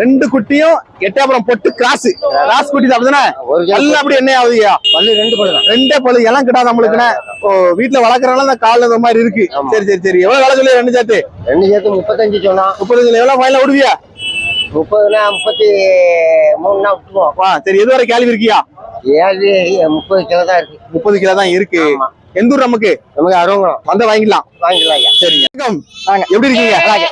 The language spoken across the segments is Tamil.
ரெண்டு குட்டியும் எட்டாபுரம் பொட்டு கிராஸ். கிராஸ் குட்டி தான் அப்படிதானே? பல்லு அப்படி என்ன ஆகுதுயா பல்லு ரெண்டு பல்லு ரெண்டே பல்லு எல்லாம் கிட்டாது நம்மளுக்குண்ணே ஓ வீட்டுல வளர்க்கறனால அந்த கால்ல இந்த மாதிரி இருக்கு. சரி சரி சரி. எவ்வளவு வேலை சொல்லி ரெண்டு சேர்த்து? ரெண்டு சேர்த்து முப்பத்தஞ்சு சொன்னான் முப்பத்தஞ்சுல எவ்வளவு ஃபைனல் விடுவியா? முப்பதுனா முப்பத்தி மூணுனா விட்டுருவோம். சரி. எது வரை கேள்வி இருக்கியா? ஏழு முப்பது கிலோ தான் இருக்கு. முப்பது கிலோ தான் இருக்கு. எந்த ஊர் நமக்கு? நமக்கு அறுபங்குளம் வந்த வாங்கிக்கலாம். ஐயா. சரிங்க. எப்படி இருக்கீங்க?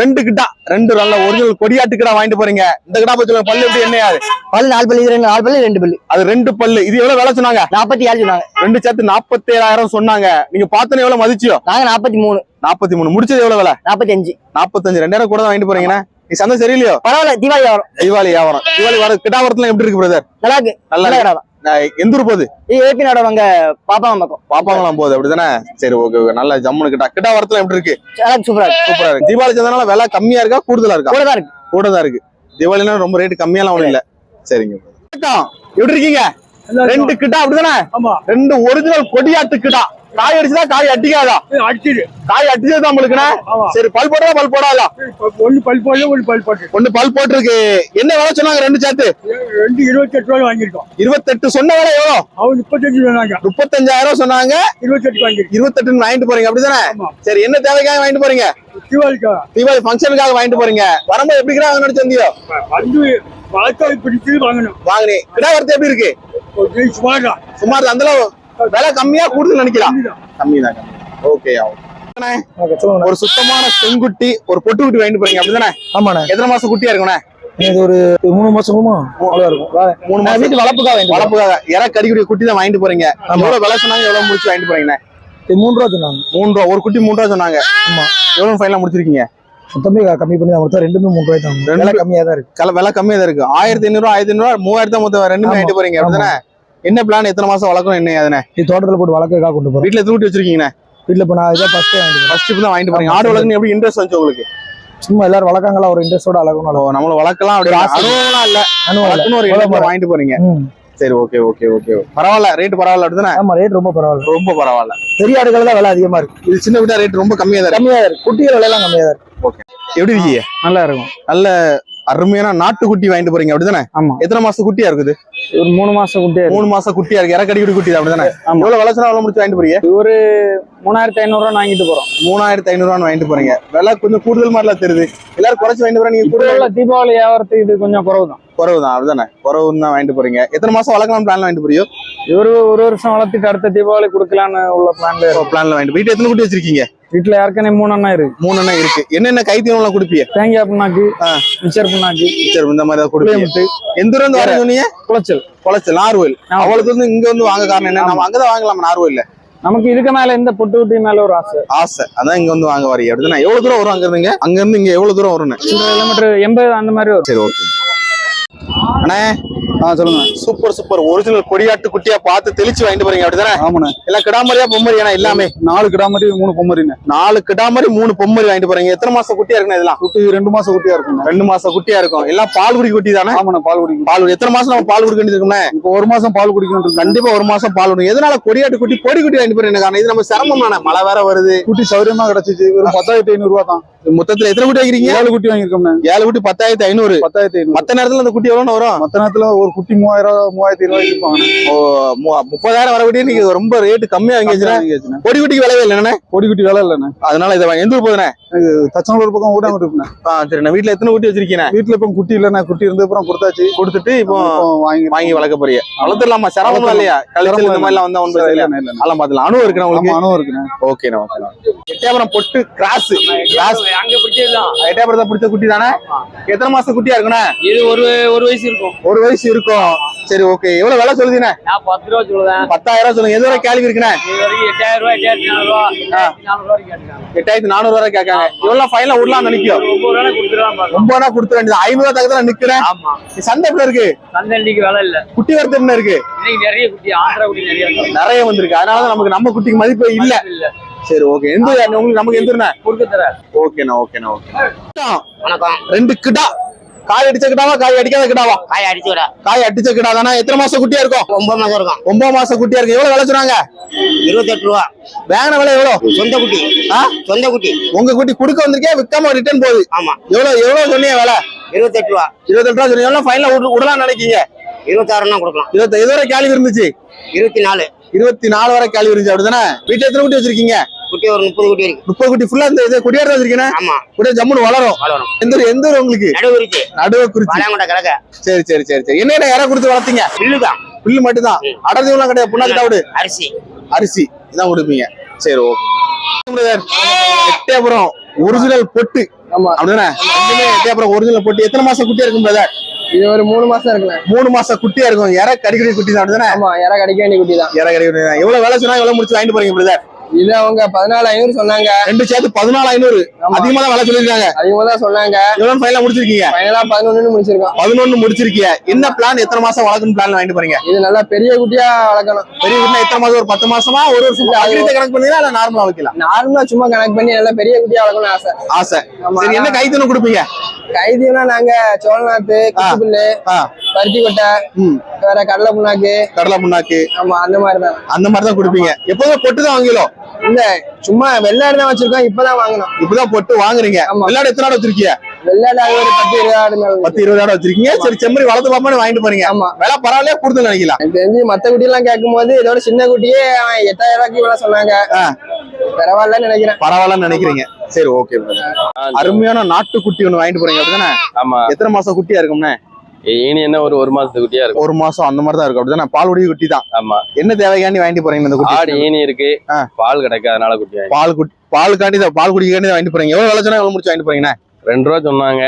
ரெண்டு கிட்டா ரெண்டு நல்ல ஒரிஜினல் கொடியாட்டு கிடா வாங்கிட்டு போறீங்க. இந்த கிடா பத்தி பல்லு எப்படி என்ன பல்லு நாலு பல்லு ரெண்டு நாலு பல்லு ரெண்டு பல்லு. அது ரெண்டு பல்லு. இது எவ்வளவு வேலை சொன்னாங்க? நாற்பத்தி ஏழு சொன்னாங்க. ரெண்டு சேர்த்து நாற்பத்தி ஏழாயிரம் சொன்னாங்க. நீங்க பார்த்தோன்னே எவ்வளவு மதிச்சியோ? நாங்க நாற்பத்தி மூணு நாற்பத்தி மூணு முடிச்சது எவ்வளவு வேலை? நாற்பத்தி அஞ்சு நாற்பத்தஞ்சு ரெண்டாயிரம் கூட தான் வாங்கிட்டு போறீங்கண்ணா. நீ சந்தை சரியில்லையோ? பரவாயில்ல தீபாவளி வரும் தீபாவளி வியாபாரம். தீபாவளி வர கிட்டாவரத்துல எப்படி இருக்கு பிரதர் நல்லா இருக்கு. நல்லா எந்த ஊர் போகுது? ஏபி நாடோட அங்க பாப்பா பக்கம். பாப்பாங்களாம் போகுது அப்படிதானே? சரி ஓகே ஓகே நல்ல ஜம்முனு கிட்டா. கிட்டாவரத்துல எப்படி இருக்கு? சூப்பரா இருக்கு. சூப்பரா இருக்கு. தீபாவளி சந்தனால விலை கம்மியா இருக்கா கூடுதலா இருக்கா? கூட தான் இருக்கு. கூட தான் இருக்கு. தீபாவளினா ரொம்ப ரேட் கம்மியாலாம் ஒண்ணும் இல்ல. சரிங்க. எப்படி இருக்கீங்க? ரெண்டு கிட்டா அப்படிதானே? ஆமா. ரெண்டு ஒரிஜினல் கொடியாட்டு கிட்டா. காய் அடிச்சுதா காய் அடிக்காதா? அடிச்சிரு காய் அடிச்சது நம்மளுக்குண்ணே. சரி பல் போட்டா பல் போடாதா? ஒன்னு பல் போடல ஒன்னு பல் போட்டு ஒண்ணு பல் போட்டிருக்கு. என்ன வேலை சொன்னாங்க ரெண்டு சேர்த்து? ரெண்டு இருபத்தி எட்டு ரூபாய் வாங்கியிருக்கோம். இருபத்தெட்டு சொன்ன வேலை எவ்வளோ? அவங்க முப்பத்தஞ்சு சொன்னாங்க முப்பத்தஞ்சாயிரம் சொன்னாங்க. இருபத்தெட்டு வாங்கியிருக்கோம் இருபத்தெட்டுன்னு வாங்கிட்டு போறீங்க அப்படிதானே. சரி என்ன தேவைக்காக வாங்கிட்டு போறீங்க? தீபாவளிக்கா? தீபாவளி ஃபங்க்ஷனுக்காக வாங்கிட்டு போறீங்க. வரும்போது எப்படி கிடா நினைச்சு வந்தியோ வந்து வளர்த்தா பிடிச்சது வாங்கணும். வாங்கினே. கிடா வரத்து எப்படி இருக்கு? சுமார் சுமார் அந்த அளவு விலை கம்மியா கூடுதல் நினைக்கலாம். கம்மி தான்? ஓகே ஒரு சுத்தமான செங்குட்டி ஒரு பொட்டு குட்டி வாங்கிட்டு போறீங்க அப்படிதானே? ஆமாண்ணே. எத்தனை மாசம் குட்டியா இருக்கும்ண்ணே? இது ஒரு மூணு மாசமுமா இருக்கும். மூணு மாசம். வீட்டு வளர்ப்புக்காக வளர்ப்புக்காக. இற கடிக்குடி குட்டி தான் வாங்கிட்டு போறீங்க. எவ்வளவு விலை சொன்னாங்க எவ்வளவு முடிச்சு வாங்கிட்டு போறீங்கண்ணே? மூணு ரூபா சொன்னாங்க. மூணு ரூபா. ஒரு குட்டி மூணு ரூபா சொன்னாங்க. ஆமா. எவ்வளவு ஃபைனலா முடிச்சிருக்கீங்க? மொத்தமே கம்மி பண்ணி தான் கொடுத்தா ரெண்டுமே மூணு ரூபாய் தான். ரெண்டு- விலை கம்மியா தான் இருக்கு. கல விலை கம்மியா தான் இருக்கு. ஆயிரத்தி ஐநூறு ஆயிரத்தி ஐநூறு மூவாயிரத்தி மொத்தம் ரெண்டுமே. வாங்கிட்டு போறீங்க அப்படிதானே? என்ன பிளான் எத்தனை மாசம் வளர்க்கணும்? என்ன அதுனே இது தோட்டத்துல போட்டு வளர்க்கறதுக்காக கொண்டு போறோம். வீட்டுல எத்தனை குட்டி வச்சிருக்கீங்கண்ணே? வீட்டுல இப்போ நான் இதை ஃபர்ஸ்ட் வாங்கிட்டு ஃபர்ஸ்ட் இப்போ தான் வாங்கிட்டு போறீங்க. ஆடு வளர்க்கணும் எப்படி இன்ட்ரெஸ்ட் வந்துச்சு உங்களுக்கு? சும்மா எல்லாரும் வளர்க்காங்களா? ஒரு இன்ட்ரெஸ்டோட வளர்க்கணும் நம்மள வளர்க்கலாம் அப்படி. அனுபவம்லாம் இல்ல. அனுபவம் ஒரு இன்ட்ரெஸ்ட் வாங்கிட்டு போறீங்க. சரி ஓகே ஓகே ஓகே பரவாயில்ல. ரேட் பரவாயில்ல அப்படிதானே? ஆமா ரேட் ரொம்ப பரவாயில்ல. ரொம்ப பரவாயில்ல. பெரிய ஆடுகள் தான் விலை அதிகமா இருக்கு. இது சின்ன விட்டா ரேட் ரொம்ப கம்மியா தான் கம்மியா இருக்கு. குட்டிகள் விலை எல்லாம் கம்மியா தான் இருக்கு. எப்படி இருக்கீங்க? நல்லா இருக்கும். நல்ல அருமையான நாட்டு குட்டி வாங்கிட்டு போறீங்க அப்படிதானே? எத்தனை மாசம் குட்டியா இருக்குது? ஒரு மூணு மாசம் குட்டி மூணு மாசம் குட்டியா இருக்கு. இறக்கடி குட்டி தான் அப்படிதானே. எவ்வளவு விளைச்சனா எவ்வளவு முடிச்சு வாங்கிட்டு போறீங்க? ஒரு மூணாயிரத்தி ஐநூறு ரூபா வாங்கிட்டு போறோம். மூணாயிரத்தி ஐநூறு ரூபான்னு வாங்கிட்டு போறீங்க. விலை கொஞ்சம் கூடுதல் மாதிரிலாம் தெரியுது. எல்லாரும் குறைச்சு வாங்கிட்டு போறீங்க நீங்க கூடுதல் தீபாவளி வியாபாரத்துக்கு இது கொஞ்சம் குறவு தான் குறவு தான் அப்படிதானே? குறவுன்னு தான் வாங்கிட்டு போறீங்க. எத்தனை மாசம் வளர்க்கலாம் பிளான் வாங்கிட்டு போறியோ? இவரு ஒரு வருஷம் வளர்த்துட்டு அடுத்த தீபாவளி கொடுக்கலான்னு உள்ள பிளான்ல பிளான்ல வாங்கிட்டு வீட்டு எத்தனை குட்டி வச்சிருக்கீங்க? வீட்டுல ஏற்கனவே மூணு அண்ணா இருக்கு. மூணு எண்ணெய் இருக்கு. என்னென்ன கை தீவனம் கொடுப்பீங்க தேங்காய் புண்ணாக்கு. மிச்சர் புண்ணாக்கு சரி இந்த மாதிரி கொடுப்பீங்க எந்த ஊர்ல இருந்து வர சொன்னீங்க குளச்சல். குளச்சல் நார்வேல். அவளுக்கு வந்து இங்க வந்து வாங்க காரணம் என்ன? நம்ம அங்கதான் வாங்கலாம் நார்வேல்ல? நமக்கு இதுக்கு மேல எந்த பொட்டு குட்டி மேல ஒரு ஆசை. ஆசை. அதான் இங்க வந்து வாங்க வரீங்க. அப்படிதானே? எவ்வளவு தூரம் வரும் அங்க இருந்துங்க அங்க இருந்து இங்க எவ்வளவு தூரம் வரும்னு? கிலோமீட்டர் எண்பது அந்த மாதிரி வரும். சரி ஓகே அண்ணே ஆ சொல்லுங்க. Super super. ஒரிஜினல் கொடியாட்டு குட்டியா பார்த்து தெளிச்சு வாங்கிட்டு போறீங்க அப்படிதானே? ஆமாண்ணே. எல்லாம் கிடாமரியா பொம்மரியாண்ணா எல்லாமே? நாலு கிடாமரி மூணு பொம்மரிண்ணே நாலு கிடாமரி மூணு பொம்மரி வாங்கிட்டு போறீங்க. எத்தனை மாசம் குட்டியா இருக்குண்ணா இதெல்லாம்? குட்டி ரெண்டு மாசம் குட்டியா இருக்கும் ரெண்டு மாசம் குட்டியா இருக்கும். எல்லாம் பால் குடி குட்டி தானே? ஆமாண்ணே பால் குடிக்கும் பால் குடி எத்தனை மாசம் நம்ம பால் குடிக்க வேண்டியது இருக்கும்ண்ணே இப்போ ஒரு மாசம் பால் குடிக்கணும் கண்டிப்பா ஒரு மாசம் பால் குடிக்கும் எதனால கொடியாட்டு குட்டி பொடி குட்டி வாங்கிட்டு போறீங்க காரணம்? இது நம்ம சிரமம் தானே. மழை வேற வருது. குட்டி சௌரியமா கிடைச்சிச்சு. பத்தாயிரத்தி ஐநூறு ரூபா தான். மொத்தத்துல எத்தனை குட்டி வைக்கிறீங்க ஏழு குட்டி வாங்கியிருக்கோம்ண்ணே. ஏழு குட்டி பத்தாயிரத்தி ஐநூறு. பத்தாயிரத்தி ஐநூறு. மத்த நேரத்துல அந்த குட்டி எவ்வளவு வரும்? மத்த நேரத்துல ஒரு குட்டி மூவாயிரம் மூவாயிரத்தி இருபது மு- முப்பதாயிரம் வர குட்டி நீங்க ரொம்ப ரேட் கம்மியா வாங்கி வச்சுனா கொடி குட்டிக்கு விலையே இல்லைண்ணே கொடி குட்டி வேலை இல்லைண்ணே. அதனால இதை வாங்கி எந்த ஊர் போதுண்ணே தச்சனூர் பக்கம் ஊடாம இருப்பேன் ஆ சரி நான் வீட்டுல எத்தனை குட்டி வச்சிருக்கீங்க? வீட்டுல இப்ப குட்டி இல்லைண்ணே. குட்டி இருந்து அப்புறம் கொடுத்தாச்சு. கொடுத்துட்டு இப்போ வாங்கி வாங்கி வளர்க்க போறீங்க. வளர்த்துடலாமா? சிரமம் இல்லையா? கழிச்சல் இந்த மாதிரி எல்லாம் வந்தா இல்லைண்ணே. அதெல்லாம் பாத்துலாம் அனுபவம் இருக்கிறேன் ஆமா உங்களுக்கு அனுபவம் இருக்குண்ணே. ஓகேண்ணா ஓகேண்ணா. எட்டயபுரம் பொட்டு கிராஸ். கிராஸ். அங்க பிடிச்சதுதான். எட்டயபுரத்தை பிடிச்ச குட்டி தானே? எத்தனை மாசம் குட்டியா இருக்குண்ணே? இது ஒரு ஒரு வயசு இருக்கும். ஒரு வயசு இருக்கும் சரி ஓகே எவ்வளவு விலை சொல்லுதுண்ணே? நான் பத்து ரூபா சொல்லுவேன். பத்தாயிரம் சொல்லுங்க. எது வரை கேள்வி இருக்குண்ணே? எட்டாயிரம் ரூபாய் எட்டாயிரத்தி நானூறு ரூபா எட்டாயிரத்தி நானூறு ரூபாய் கேட்காங்க. எவ்வளவு ஃபைனலா விடலாம் நினைக்கும் ஒன்பது ரூபாய் கொடுத்துடலாம் வேண்டியது ஐநூறு ரூபா தகுந்த நிக்கிறேன். ஆமா. சந்தை எப்படி இருக்கு? சந்தை இன்னைக்கு விலை இல்ல. குட்டி வரத்து என்ன இருக்கு? இன்னைக்கு நிறைய குட்டி ஆந்திரா குட்டி நிறைய நிறைய வந்திருக்கு. அதனால நமக்கு நம்ம குட்டிக்கு மதிப்பு இல்ல. இல்ல. சரி ஓகே எந்த உங்களுக்கு நமக்கு எந்த ஊருண்ணே? கொடுக்க தர ஓகேண்ணா ஓகேண்ணா ஓகே வணக்கம். ரெண்டு கிடா. காய் அடிச்ச கிடாவா காய் அடிக்காத கிடாவா காய் அடிச்சு விட காய் அடிச்ச கிடா தானே எத்தனை மாசம் குட்டியா இருக்கும்? ஒன்பது மாசம் இருக்கும். ஒன்பது மாசம் குட்டியா இருக்கு எவ்வளவு விலை சொன்னாங்க? இருபத்தெட்டு ரூபா. வேங்கின விலை எவ்வளவு சொந்த குட்டி. ஆ? சொந்த குட்டி. உங்க குட்டி குடுக்க வந்திருக்கே விக்காம ரிட்டர்ன் போகுது. ஆமா. எவ்வளவு எவ்வளவு சொன்னீங்க விலை? இருபத்தெட்டு ரூபா. இருபத்தெட்டு ரூபா சொன்னீங்க. ஃபைனலா விடலாம் நினைக்கீங்க? இருபத்தாறுனா கொடுக்கலாம். இருபத்தி வரை கேள்வி இருந்துச்சு? இருபத்தி நாலு. இருபத்தி நாலு வரை கேள்வி இருந்துச்சு. அப்படிதானே? வீட்டுல எத்தனை குட்டி வச்சிருக்கீங்க? குட்டி ஒரு முப்பது குட்டி இருக்கு. முப்பது குட்டி. ஃபுல்லா இந்த இது குடியாரம் வச்சிருக்கீங்க. ஆமா. குடியா ஜம்முன்னு வளரும். வளரும். எந்த ஊர் எந்த ஊர் உங்களுக்கு? நடுவு குறிச்சி. கிழக்க. சரி சரி சரி சரி. என்ன இறை கொடுத்து வளர்த்தீங்க? பில்லுதான் புல்லு மட்டும்தான். அடர்த்திலாம் கிடையாது. புண்ணாக்கு தவிடு அரிசி. அரிசி. இதான் கொடுப்பீங்க. சரி ஓகே எட்டயபுரம். ஒரிஜினல் பொட்டு. ஆமா. அப்படிதானே? ரெண்டுமே எட்டயபுரம் ஒரிஜினல் பொட்டு. எத்தனை மாசம் குட்டியா இருக்கும் பிரதர் இது ஒரு மூணு மாசம் இருக்குண்ணே. மூணு மாசம் குட்டியா இருக்கும். இற கடிக்கடி குட்டி தான் அப்படிதானே ஆமா இற கிடைக்க வேண்டிய குட்டி தான். இற கடிக்கடி தான். எவ்வளவு வேலை சொன்னா எவ்வளவு முடிச்சு வாங்கிட்டு போறீங்க பிரதர் இது அவங்க பதினாலு ஐநூறு சொன்னாங்க. ரெண்டு சேர்த்து பதினாலு ஐநூறு. அதிகமா தான் வேலை சொல்லிருக்காங்க அதிகமா தான் சொன்னாங்க. எவ்வளவு ஃபைனலா முடிச்சிருக்கீங்க? ஃபைனலா பதினொன்னு முடிச்சிருக்கோம். பதினொன்னு முடிச்சிருக்கீங்க. என்ன பிளான் எத்தனை மாசம் வளர்க்கணும் பிளான் வாங்கிட்டு போறீங்க? இது நல்லா பெரிய குட்டியா வளர்க்கணும். பெரிய குட்டினா எத்தனை மாசம் ஒரு பத்து மாசமா? ஒரு வருஷம்? அக்ரித்தை கணக்கு பண்ணீங்களா? இல்ல நார்மலா வைக்கலாம் நார்மலா சும்மா கனெக்ட் பண்ணி நல்லா பெரிய குட்டியா வளர்க்கணும்னு ஆசை. ஆசை. என்ன கைத்தணும் கொடுப்பீங்க? கைதினா நாங்க சோழநாத்து குச்சிப்புல்லு ஆ, பருத்தி கொட்டை ம். வேற கடலை புண்ணாக்கு. கடலை புண்ணாக்கு. ஆமா அந்த மாதிரி தான் அந்த மாதிரி தான் கொடுப்பீங்க எப்போதுமே பொட்டு தான் வாங்கிலோ இல்ல சும்மா வெள்ளாடு தான் வச்சிருக்கோம் இப்பதான் வாங்கணும் இப்பதான் பொட்டு வாங்குறீங்க. ஆமா. விளையாடு எத்தனை ஆடு வச்சிருக்கீங்க? வெள்ளாடு ஒரு பத்து இருபது பத்து இருபது ஆடு வச்சிருக்கீங்க. சரி செம்மறி வளர்த்து பாப்பான்னு வாங்கிட்டு போறீங்க. ஆமா. விலை பரவாயில்லையா கொடுத்து நினைக்கலாம்? எனக்கு தெரிஞ்சு மத்த குட்டி எல்லாம் கேட்கும் போது இதோட சின்ன குட்டியே எட்டாயிரம் ரூபாய்க்கு சொன்னாங்க. பரவாயில்லன்னு நினைக்கிறேன். பரவாயில்லன்னு நினைக்கிறீங்க. சரி ஓகே அருமையான நாட்டுக்குட்டி ஒண்ணு வாங்கிட்டு போறீங்க அப்படிதானே? ஆமா. எத்தனை மாசம் குட்டியா இருக்கும்னே? இனி என்ன ஒரு ஒரு மாசத்து குட்டியா இருக்கும்? ஒரு மாசம் அந்த மாதிரி தான் இருக்கும் அப்படிதானே? பால் குடி குட்டி தான். ஆமா. என்ன தேவைக்காண்டி வாங்கிட்டு போறீங்க இந்த ஆடு குட்டி ஈனி இருக்கு. ஆ. பால் கிடைக்காது அதனால குட்டி பால் குட்டி பால் காண்டி தான் பால் குடிக்காண்டி வாங்கிட்டு போறீங்க. எவ்வளவு விளைச்சனா எவ்வளவு முடிச்சு வாங்கிட்டு போறீங்கண்ணே? ரெண்டு ரூபா சொன்னாங்க.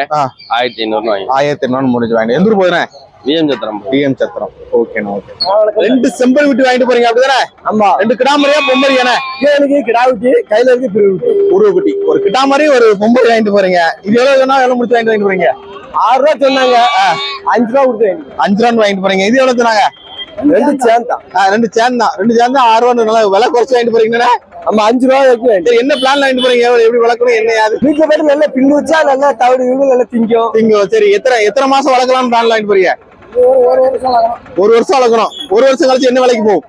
ஆயிரத்தி வாங்கி ஆயிரத்தி எண்ணூறு முடிச்சு வாங்கிட்டு எந்த போதுனே விஎம் சத்திரம். டிஎம் சத்திரம். ஓகேண்ணா ஓகே ரெண்டு செம்பல் விட்டு வாங்கிட்டு போறீங்க அப்படிதானே? ஆமா. ரெண்டு கிடாமரியா பொம்மரியானே எனக்கு கிடா குட்டி கையில இருக்கு பிரிவு உருவ குட்டி ஒரு கிடாமரி ஒரு பொம்பரி வாங்கிட்டு போறீங்க. இது எவ்வளவு வேணா எவ்வளவு முடிச்சு வாங்கிட்டு வாங்கிட்டு போறீங்க? ஆறு ரூபா சொன்னாங்க. அஞ்சு ரூபா கொடுத்து அஞ்சு ரூபா வாங்கிட்டு போறீங்க. இது எவ்வளவு சொன்னாங்க? ரெண்டு சேர்ந்தான் ஆ, ரெண்டு தான் ரெண்டு தான் ஆறு ரூபா நல்லா விலை குறைச்சு வாங்கிட்டு போறீங்கண்ணே நம்ம அஞ்சு ரூபா வைக்க சரி என்ன பிளான் வாங்கிட்டு போறீங்க? எவ்வளவு எப்படி வளர்க்கணும் என்ன யாது வீட்டுல போயிட்டு நல்லா பின்னு வச்சா நல்லா தவிடு நல்லா திங்கும். நீங்க சரி எத்தனை எத்தனை மாசம் வளர்க்கலாம்னு பிளான் வாங்கிட்டு போறீங்க? ஒரு வருஷம் ஆகும் ஒரு வருஷம் வளர்க்கணும் ஒரு வருஷம் கழிச்சு என்ன விலைக்கு போகும்?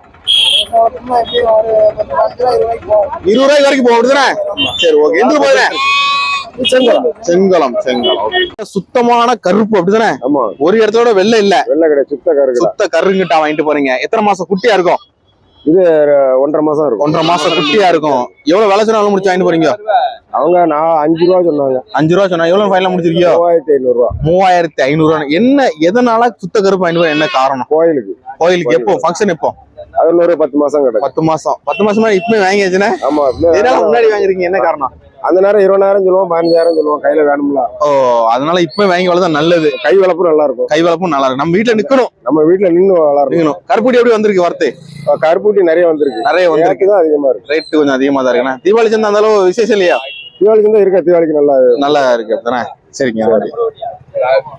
இருபது ரூபாய்க்கு வரைக்கும் போகும் அப்படிதானே? சரி ஓகே எங்க போகுதுண்ணே செங்கலம். செங்கலம். சுத்தமான கருப்பு அப்படிதானே? ஒரு இடத்தோட வெள்ளை இல்ல. வெள்ளை கடை சுத்த கருக்கடை. சுத்த கருங்கிட்டா வாங்கிட்டு போறீங்க. எத்தனை மாசம் குட்டியா இருக்கும்? ஒன்றரை மாசம் இருக்கும். ஒன்றரை மாசம் குட்டியா இருக்கும். எவ்வளவு விலை சொன்னாலும் முடிச்சு வாங்கிட்டு போறீங்க? அவங்க நான் அஞ்சு ரூபா சொன்னாங்க. அஞ்சு ரூபா சொன்னா எவ்வளவு ஃபைனல் முடிச்சிருக்கியோ? மூவாயிரத்தி ஐநூறு ரூபா. மூவாயிரத்தி ஐநூறு ரூபா. என்ன எதனால சுத்த கருப்பு போற என்ன காரணம்? கோயிலுக்கு. கோயிலுக்கு எப்போ? ஃபங்க்ஷன் எப்போ? அதுல ஒரு பத்து மாசம் கிடக்கு. பத்து மாசம். பத்து மாசமா இப்பவே வாங்கியாச்சுன்னா? ஆமா முன்னாடி வாங்கிருக்கீங்க என்ன காரணம்? அந்த நேரம் இருபதாயிரம் சொல்லுவோம் பதினஞ்சாயிரம் சொல்லுவோம் கையில வேணும்ல. ஓ அதனால இப்பவே வாங்கி வளர்த்தா நல்லது. கை வளர்ப்பு நல்லா இருக்கும் கை வளர்ப்பும் நல்லா இருக்கு நம்ம வீட்டுல நிக்கணும். நம்ம வீட்டுல நின்று வளரணும். நிக்கணும். கருப்புடி எப்படி வந்திருக்கு வரத்து? கருப்புட்டி நிறைய வந்திருக்கு. நிறைய வந்திருக்கு. தான் அதிகமா இருக்கு. ரேட்டு கொஞ்சம் அதிகமா தான் இருக்குண்ணா. தீபாவளி சந்தை அந்த அளவு விசேஷம் இல்லையா? தீபாவளிக்கு தான் இருக்க தீபாவளிக்கு நல்லா நல்லா இருக்கு அப்படிதானே? சரிங்க